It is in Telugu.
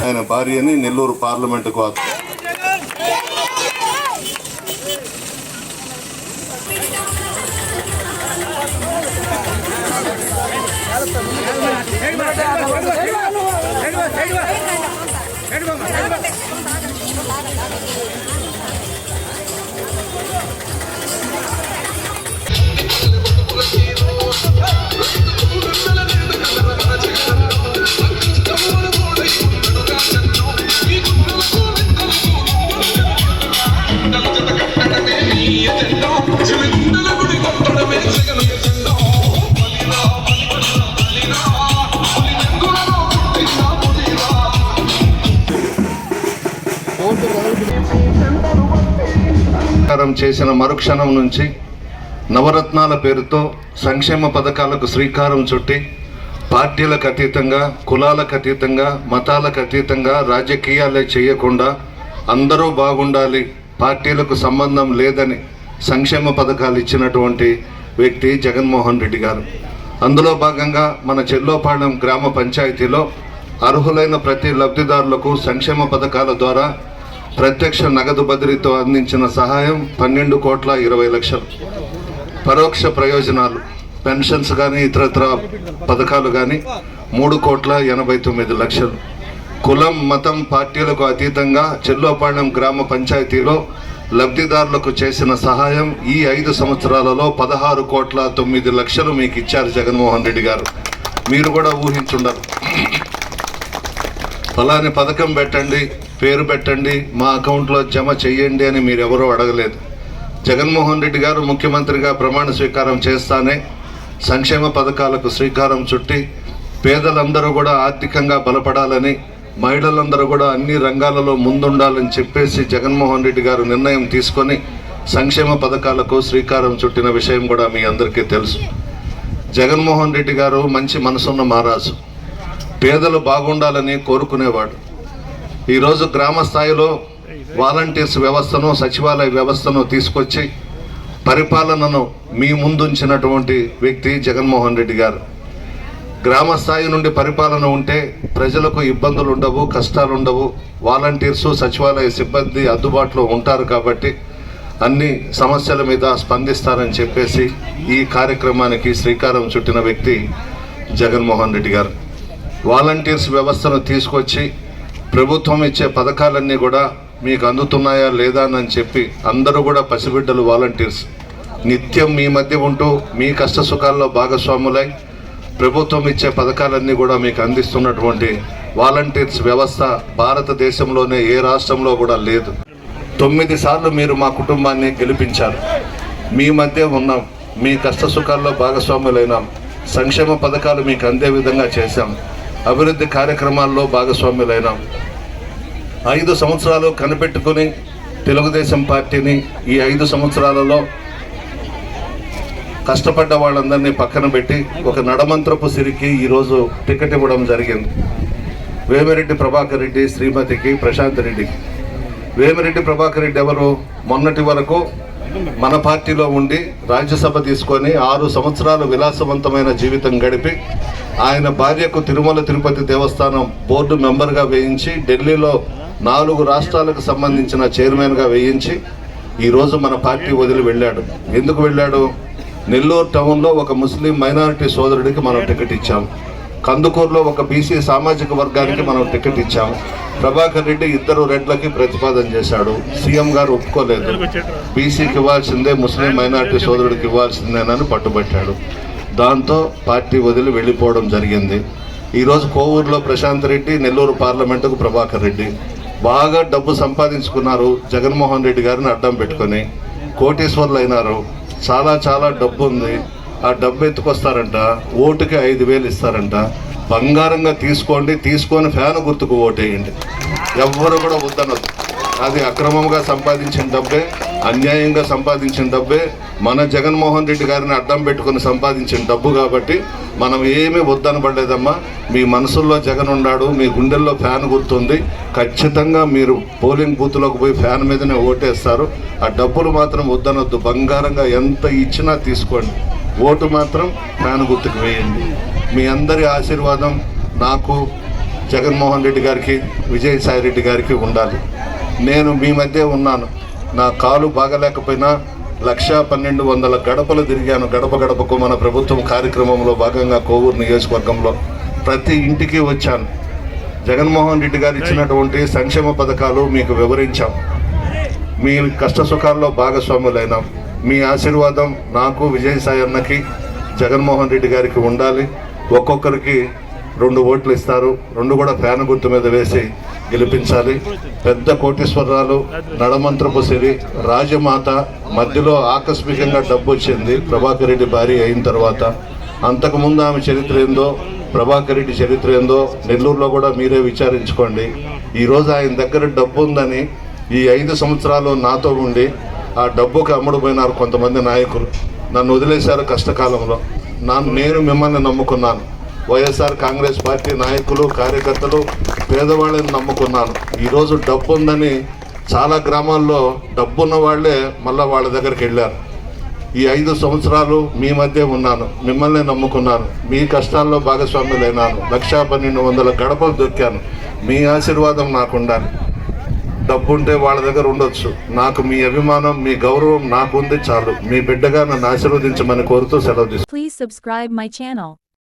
ఆయన భార్యని నెల్లూరు పార్లమెంటుకు ఆ- ప్రచారం చేసిన మరుక్షణం నుంచి నవరత్నాల పేరుతో సంక్షేమ పథకాలకు శ్రీకారం చుట్టి పార్టీలకు అతీతంగా కులాలకు అతీతంగా మతాలకు అతీతంగా రాజకీయాలే చేయకుండా అందరూ బాగుండాలి పార్టీలకు సంబంధం లేదని సంక్షేమ పథకాలు ఇచ్చినటువంటి వ్యక్తి జగన్మోహన్ రెడ్డి గారు. అందులో భాగంగా మన చెల్లోపాళెం గ్రామ పంచాయతీలో అర్హులైన ప్రతి లబ్ధిదారులకు సంక్షేమ పథకాల ద్వారా ప్రత్యక్ష నగదు బదిలీతో అందించిన సహాయం పన్నెండు కోట్ల ఇరవై లక్షలు. పరోక్ష ప్రయోజనాలు పెన్షన్స్ కానీ ఇతరత్ర పథకాలు కానీ మూడు కోట్ల ఎనభై తొమ్మిది లక్షలు. కులం మతం పార్టీలకు అతీతంగా చెల్లోపాళెం గ్రామ పంచాయతీలో లబ్ధిదారులకు చేసిన సహాయం ఈ ఐదు సంవత్సరాలలో పదహారు కోట్ల తొమ్మిది లక్షలు మీకు ఇచ్చారు జగన్మోహన్ రెడ్డి గారు. మీరు కూడా ఊహించుండరు. ఫలాని పథకం పెట్టండి పేరు పెట్టండి మా అకౌంట్లో జమ చెయ్యండి అని మీరు ఎవరూ అడగలేదు. జగన్మోహన్ రెడ్డి గారు ముఖ్యమంత్రిగా ప్రమాణ స్వీకారం చేస్తానే సంక్షేమ పథకాలకు శ్రీకారం చుట్టి పేదలందరూ కూడా ఆర్థికంగా బలపడాలని మహిళలందరూ కూడా అన్ని రంగాలలో ముందుండాలని చెప్పేసి జగన్మోహన్ రెడ్డి గారు నిర్ణయం తీసుకొని సంక్షేమ పథకాలకు శ్రీకారం చుట్టిన విషయం కూడా మీ అందరికీ తెలుసు. జగన్మోహన్ రెడ్డి గారు మంచి మనసున్న మహారాజు. పేదలు బాగుండాలని కోరుకునేవాడు. ఈరోజు గ్రామ స్థాయిలో వాలంటీర్స్ వ్యవస్థను సచివాలయ వ్యవస్థను తీసుకొచ్చి పరిపాలనను మీ ముందుంచినటువంటి వ్యక్తి జగన్మోహన్ రెడ్డి గారు. గ్రామ స్థాయి నుండి పరిపాలన ఉంటే ప్రజలకు ఇబ్బందులు ఉండవు కష్టాలు ఉండవు. వాలంటీర్స్ సచివాలయ సిబ్బంది అందుబాటులో ఉంటారు కాబట్టి అన్ని సమస్యల మీద స్పందిస్తారని చెప్పేసి ఈ కార్యక్రమానికి శ్రీకారం చుట్టిన వ్యక్తి జగన్మోహన్ రెడ్డి గారు. వాలంటీర్స్ వ్యవస్థను తీసుకొచ్చి ప్రభుత్వం ఇచ్చే పథకాలన్నీ కూడా మీకు అందుతున్నాయా లేదా అని చెప్పి అందరూ కూడా పసిబిడ్డలు వాలంటీర్స్. నిత్యం మీ మధ్య ఉంటూ మీ కష్ట సుఖాల్లో భాగస్వాములై ప్రభుత్వం ఇచ్చే పథకాలన్నీ కూడా మీకు అందిస్తున్నటువంటి వాలంటీర్స్ వ్యవస్థ భారతదేశంలోనే ఏ రాష్ట్రంలో కూడా లేదు. తొమ్మిది సార్లు మీరు మా కుటుంబాన్ని గెలిపించారు. మీ మధ్య ఉన్నాం. మీ కష్ట సుఖాల్లో భాగస్వాములైనాం. సంక్షేమ పథకాలు మీకు అందే విధంగా చేశాం. అభివృద్ధి కార్యక్రమాల్లో భాగస్వాములైనాం. ఐదు సంవత్సరాలు కనిపెట్టుకుని తెలుగుదేశం పార్టీని ఈ ఐదు సంవత్సరాలలో కష్టపడ్డ వాళ్ళందరినీ పక్కన పెట్టి ఒక నడమంత్రపు సిరికి ఈరోజు టికెట్ ఇవ్వడం జరిగింది. వేమిరెడ్డి ప్రభాకర్ రెడ్డి శ్రీమతికి ప్రశాంత్ రెడ్డికి. వేమిరెడ్డి ప్రభాకర్ రెడ్డి ఎవరు? మొన్నటి వరకు మన పార్టీలో ఉండి రాజ్యసభ తీసుకొని ఆరు సంవత్సరాలు విలాసవంతమైన జీవితం గడిపి ఆయన భార్యకు తిరుమల తిరుపతి దేవస్థానం బోర్డు మెంబర్గా వేయించి ఢిల్లీలో నాలుగు రాష్ట్రాలకు సంబంధించిన చైర్మన్గా వేయించి ఈరోజు మన పార్టీ వదిలి వెళ్ళాడు. ఎందుకు వెళ్ళాడు? నెల్లూరు టౌన్లో ఒక ముస్లిం మైనారిటీ సోదరుడికి మనం టికెట్ ఇచ్చాం. కందుకూరులో ఒక బీసీ సామాజిక వర్గానికి మనం టికెట్ ఇచ్చాం. ప్రభాకర్ రెడ్డి ఇద్దరు రెడ్లకి ప్రతిపాదన చేశాడు. సీఎం గారు ఒప్పుకోలేదు. బీసీకి ఇవ్వాల్సిందే ముస్లిం మైనార్టీ సోదరుడికి ఇవ్వాల్సిందేనని పట్టుబట్టాడు. దాంతో పార్టీ వదిలి వెళ్ళిపోవడం జరిగింది. ఈరోజు కోవూరులో ప్రశాంత్ రెడ్డి నెల్లూరు పార్లమెంటుకు ప్రభాకర్ రెడ్డి. బాగా డబ్బు సంపాదించుకున్నారు జగన్మోహన్ రెడ్డి గారిని అడ్డం పెట్టుకొని. కోటీశ్వర్లు అయినారు. చాలా చాలా డబ్బు ఉంది. ఆ డబ్బు ఎత్తుకొస్తారంట ఓటుకి ఐదు వేలు ఇస్తారంట. బంగారంగా తీసుకోండి తీసుకొని ఫ్యాన్ గుర్తుకు ఓటేయండి. ఎవ్వరు కూడా వద్దనదు అది అక్రమంగా సంపాదించిన డబ్బే అన్యాయంగా సంపాదించిన డబ్బే మన జగన్మోహన్ రెడ్డి గారిని అడ్డం పెట్టుకుని సంపాదించిన డబ్బు కాబట్టి మనం ఏమీ వద్దనబడలేదమ్మా. మీ మనసుల్లో జగన్ ఉన్నాడు మీ గుండెల్లో ఫ్యాన్ గుర్తుంది. ఖచ్చితంగా మీరు పోలింగ్ బూత్లోకి పోయి ఫ్యాన్ మీదనే ఓటేస్తారు. ఆ డబ్బులు మాత్రం వద్దనొద్దు. బంగారంగా ఎంత ఇచ్చినా తీసుకోండి. ఓటు మాత్రం ఫ్యాన్ గుర్తుకు వేయండి. మీ అందరి ఆశీర్వాదం నాకు జగన్మోహన్ రెడ్డి గారికి విజయసాయి రెడ్డి గారికి ఉండాలి. నేను మీ మధ్య ఉన్నాను. నా కాలు బాగలేకపోయినా లక్ష పన్నెండు వందల గడపలు తిరిగాను. గడప గడపకు మన ప్రభుత్వం కార్యక్రమంలో భాగంగా కోవూరు నియోజకవర్గంలో ప్రతి ఇంటికి వచ్చాను. జగన్మోహన్ రెడ్డి గారు ఇచ్చినటువంటి సంక్షేమ పథకాలు మీకు వివరించాం. మీ కష్ట సుఖాల్లో భాగస్వాములైనాం. మీ ఆశీర్వాదం నాకు విజయసాయి అన్నకి జగన్మోహన్ రెడ్డి గారికి ఉండాలి. ఒక్కొక్కరికి రెండు ఓట్లు ఇస్తారు. రెండు కూడా ఫ్యాన్ గుర్తు మీద వేసి గెలిపించాలి. పెద్ద కోటీశ్వరరాలు నడమంత్రపు సిరి రాజమాత మధ్యలో ఆకస్మికంగా డబ్బు వచ్చింది. ప్రభాకర్ రెడ్డి భారీ అయిన తర్వాత అంతకుముందు ఆమె చరిత్ర ఏందో ప్రభాకర్ రెడ్డి చరిత్ర ఏందో నెల్లూరులో కూడా మీరే విచారించుకోండి. ఈరోజు ఆయన దగ్గర డబ్బు ఉందని ఈ ఐదు సంవత్సరాలు నాతో ఉండి ఆ డబ్బుకి అమ్ముడుపోయినారు కొంతమంది నాయకులు. నన్ను వదిలేశారు కష్టకాలంలో. నా నేను మిమ్మల్ని నమ్ముకున్నాను. వైఎస్ఆర్ కాంగ్రెస్ పార్టీ నాయకులు కార్యకర్తలు పేదవాళ్ళని నమ్ముకున్నాను. ఈరోజు డబ్బు ఉందని చాలా గ్రామాల్లో డబ్బున్న వాళ్ళే మళ్ళీ వాళ్ళ దగ్గరికి వెళ్ళారు. ఈ ఐదు సంవత్సరాలు మీ మధ్య ఉన్నాను. మిమ్మల్ని నమ్ముకున్నాను. మీ కష్టాల్లో భాగస్వాములైనాను. లక్షా పన్నెండు వందల గడపలు దొక్కాను మీ ఆశీర్వాదం నాకు డబ్బుంటే డబ్బు ఉంటే వాళ్ళ దగ్గర ఉండొచ్చు. నాకు మీ అభిమానం మీ గౌరవం నాకుంది చాలు. మీ బిడ్డగా నన్ను ఆశీర్వదించమని కోరుతూ సెలవు తీసుకు ప్లీజ్.